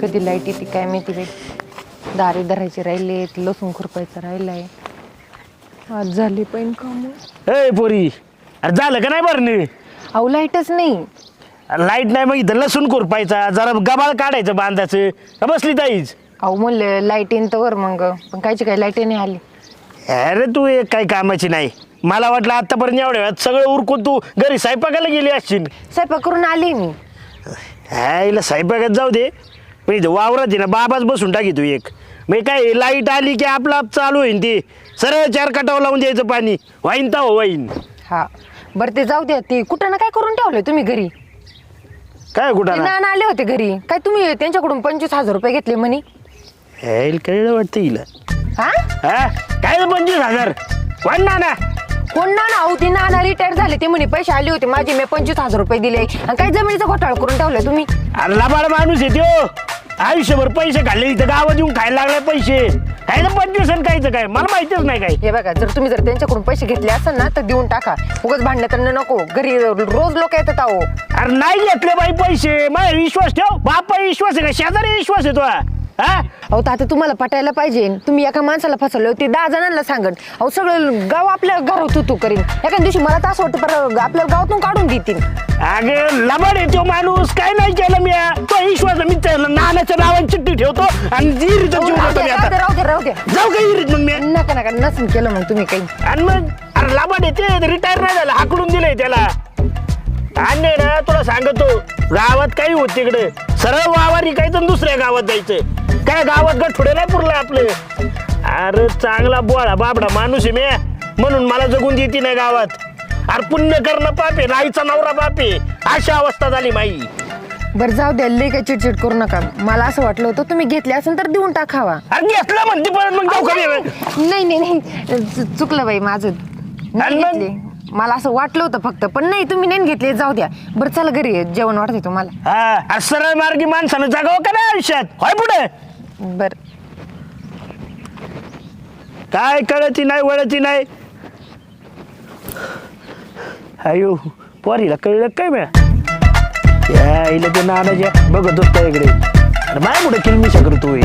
कधी लाइट येते काय माहिती बाई. दारे धरायचे राहिले लसूण खुरपायचं राहिलंय. आज झाली पण काम. ए पोरी अरे झालं का नाही बरं अहो लाईटच नाही. लाइट नाही मग इथं लसूण खुरपायचा जरा गबाळ काढायचं बांधाचं. का बसली ताईच? अहो म्हणलं लाइट येईन तर वर मग. पण कायची काय लाइट नाही आली. अरे तू एक काही कामाची नाही. मला वाटलं आतापर्यंत एवढ्या वेळात सगळं उरकून तू घरी स्वयंपाकाला गेली असशील. स्वयंपाक करून आली मी. हा हिला स्वयंपाकात जाऊ दे. इथं वावरात आहे ना बाबाच बसून टाकी तू एक. मग काय लाइट आली की आपलं आप चालू होईन ते. सरळ चार कटाव लावून द्यायचं पाणी. वाईन तर वाईन. हा. बरं ते जाऊ द्या ते कुठं ना काय करून ठेवलंय तुम्ही घरी? काय कुठं नाना आले होते घरी. काय तुम्ही त्यांच्याकडून पंचवीस हजार रुपये घेतले म्हणे? कळलं वाटतं हिला. हा? हा? काय पंचवीस हजार? वाईन ना ना कोण नाना? अहो ते नाना रिटायर झाले ते म्हणे पैसे आले होते. माझे मी पंचवीस हजार रुपये दिले. आणि काय जमिनीचा घोटाळा करून ठेवलाय तुम्ही? अरे लबाड माणूस त्यो आयुष्यभर पैसे खाल्ले इथं गावात येऊन खायला लागले पैसे. काय ना पंचवीस आणि कायचं काय? मला माहितीच नाही काय हे बघा जर तुम्ही जर त्यांच्याकडून पैसे घेतले असाल ना तर देऊन टाका. उगाच भांडण्यात नको. घरी रोज लोक येतात अहो. अरे नाही घेतले बाई पैसे. माझा विश्वास ठेव. बापा विश्वास आहे का? शेजारी विश्वास आहे तो हा? अहो तर आता तुम्हाला पटायला पाहिजे. तुम्ही एका माणसाला फसवलं ते दहा जणांना सांगत अहो सगळं गाव आपल्या घरात तू करीन. एका दिवशी मला तर असं वाटतं पर आपल्या गावातून काढून देतील. अगे लबाड आहे तो माणूस. काय नाही त्याला नानाच्या नावाने चिठ्ठी ठेवतो आणि विहिरीत जीव देतो मी आता. राहू द्या, राहू द्या. जाऊ का विहिरीत मग मी? नका नका नसन केलं मग तुम्ही काही. आणि मग अरे लबाड आहे ते रिटायर नाही झालं हाकडून दिलंय त्याला. आणि ना तुला सांगतो गावात काही होत तिकडे. सरळ वावर इकायचं आणि दुसऱ्या गावात जायचं. काय गावात गठुडे नाही पुरलं आपलं. अरे चांगला बोळा बाबडा माणूस आहे मी. म्हणून मला जगून देते नाही गावात. अरे पुण्य करणं पापे नाहीचा नवरा बापे अशा अवस्था झाली माई. बरं जाऊ द्या लई काही चिडचिड करू नका. मला असं वाटलं होतं तुम्ही घेतले असेल तर देऊन टाकावा. अरे घेतलं म्हणते परत मग जाऊ का मी? नाही नाही नाही. चु- चुकलं बाई माझं. नाही आणि मग? घेतले. मला असं वाटलं होतं फक्त पण नाही तुम्ही नाही घेतले जाऊ द्या. बरं चला घरी जेवण वाटते तुम्हाला. हा अरे सरळ मार्गी माणसानं जगावं का नाही आयुष्यात? होय पुढे? बर. काय कळती नाही वळती नाही? अयो पोरीला कळलं काय म्या? या इला ते नानाच्या बघत होता इकडे? अरे माय पुढे किलमिशा करतोय